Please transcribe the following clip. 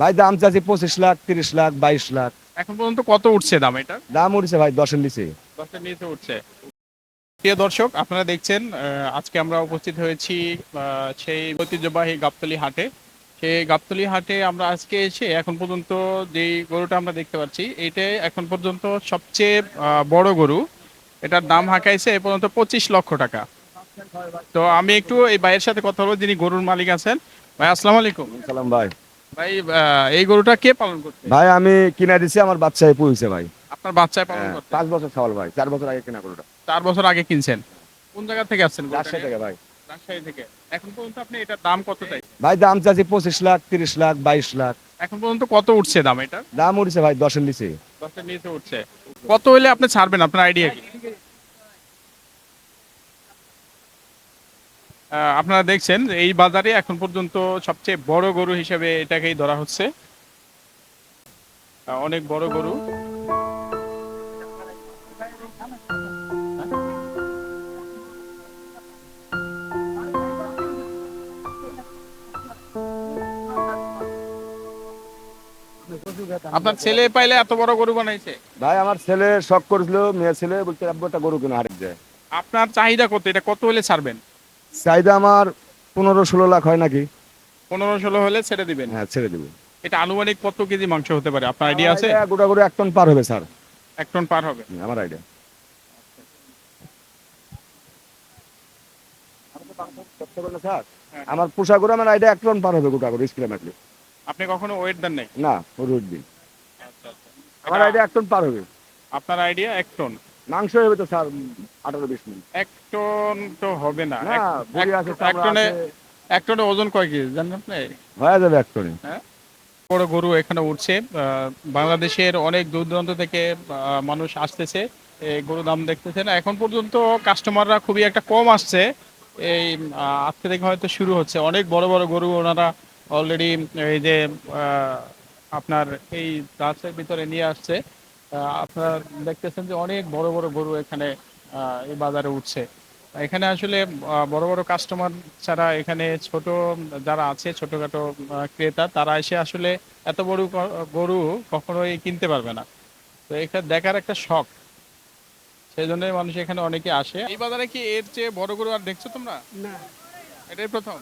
ভাই দাম চাচ্ছি পঁচিশ লাখ তিরিশ লাখ বাইশ লাখ। এখন পর্যন্ত কত উঠছে দাম এটা? দাম উঠছে ভাই দশের নিচে। দশের নিচে উঠছে। প্রিয় দর্শক আপনারা দেখছেন আজকে আমরা উপস্থিত হয়েছি সেই ঐতিহ্যবাহী গাবতলি হাটে। সেই গাবতলি হাটে আমরা আজকে এসে এখন পর্যন্ত যেই গরুটা আমরা দেখতে পাচ্ছি এইটাই এখন পর্যন্ত সবচেয়ে বড় গরু। এটার দাম হাঁকাইছে এ পর্যন্ত পঁচিশ লক্ষ টাকা। তো আমি একটু এই ভাইয়ের সাথে কথা বলব যিনি গরুর মালিক আছেন। ভাই আসসালামু আলাইকুম। সালাম ভাই। ভাই এই গরুটা কে পালন করছে ভাই আমি কিনা দিছি আমার বাচ্চায় পুষছে ভাই। আপনার বাচ্চায় পালন হ্যাঁ, করছে পাঁচ বছর সওয়াল ভাই চার বছর আগে কিনা গরুটা। চার বছর আগে কিনছেন? কোন জায়গা থেকে আসছেন রাজশাহী থেকে ভাই। রাজশাহী থেকে। এখন পর্যন্ত আপনি এটার দাম কত চাই? ভাই দাম চাচ্ছি পঁচিশ লাখ তিরিশ লাখ বাইশ লাখ। এখন পর্যন্ত কত উঠছে দাম এটা দাম উঠছে ভাই দশের নিচে। দশের নিচে উঠছে। কত হইলে আপনি ছাড়বেন? আপনার আইডিয়া কি? আপনারা দেখছেন এই বাজারে এখন পর্যন্ত সবচেয়ে বড় গরু হিসেবে এটাকেই ধরা হচ্ছে। অনেক বড় গরু। আপনার ছেলে পাইলে এত বড় গরু বানাইছে? ভাই আমার ছেলে শখ করেছিল মেয়ে ছেলে বলছে আব্বু একটা গরু কিনা হারিয়ে যায় আপনার চাহিদা কত? এটা কত হলে ছাড়বেন? চাহিদা আমার পনেরো ষোলো লাখ হয় নাকি? পনেরো ষোলো হলে ছেড়ে দিবেন। হ্যাঁ ছেড়ে দিবেন এটা আনুমানিক কত কেজি মাংস হতে পারে? আপনার আইডিয়া আছে? গোটা গরু এক টন পার হবে স্যার। এক টন পার হবে। আমার আইডিয়া স্যার হ্যাঁ। আমার পোষা গরু আমার আইডিয়া এক টন পার হবে গোটা গরু স্কুলে মারলে আপনি কখনো ওয়েট দেন নাই? না গরু উঠবি আমার আইডিয়া এক টন পার হবে। আপনার আইডিয়া এক টন। মাংস হবে তো স্যার আঠারো বিশ মিনিট। এক টন তো হবে না। না এক- টনে এক টনে ওজন কয় কেজি জানেন আপনি? হয়ে যাবে এক টনে। বড় গরু এখানে উঠছে বাংলাদেশের অনেক দূর দূরান্ত থেকে মানুষ আসতেছে এই গরু দাম দেখতেছেন এখন পর্যন্ত কাস্টমাররা খুবই একটা কম আসছে। এই আজকে থেকে হয়তো শুরু হচ্ছে। অনেক বড় বড় গরু ওনারা অলরেডি এই যে আহ, আপনার এই গাছের ভিতরে নিয়ে আসছে। আপনারা দেখতেছেন যে অনেক বড় বড় গরু এখানে এই বাজারে উঠছে। এখানে আসলে বড় বড় কাস্টমার ছাড়া এখানে ছোট যারা আছে ছোটখাটো ক্রেতা তারা এসে আসলে এত বড় গরু কখনোই কিনতে পারবে না। তো এখানে দেখার একটা শখ। সেই জন্য মানুষ এখানে অনেকে আসে। এই বাজারে কি এর চেয়ে বড় গরু আর দেখছ তোমরা? না। এটাই প্রথম।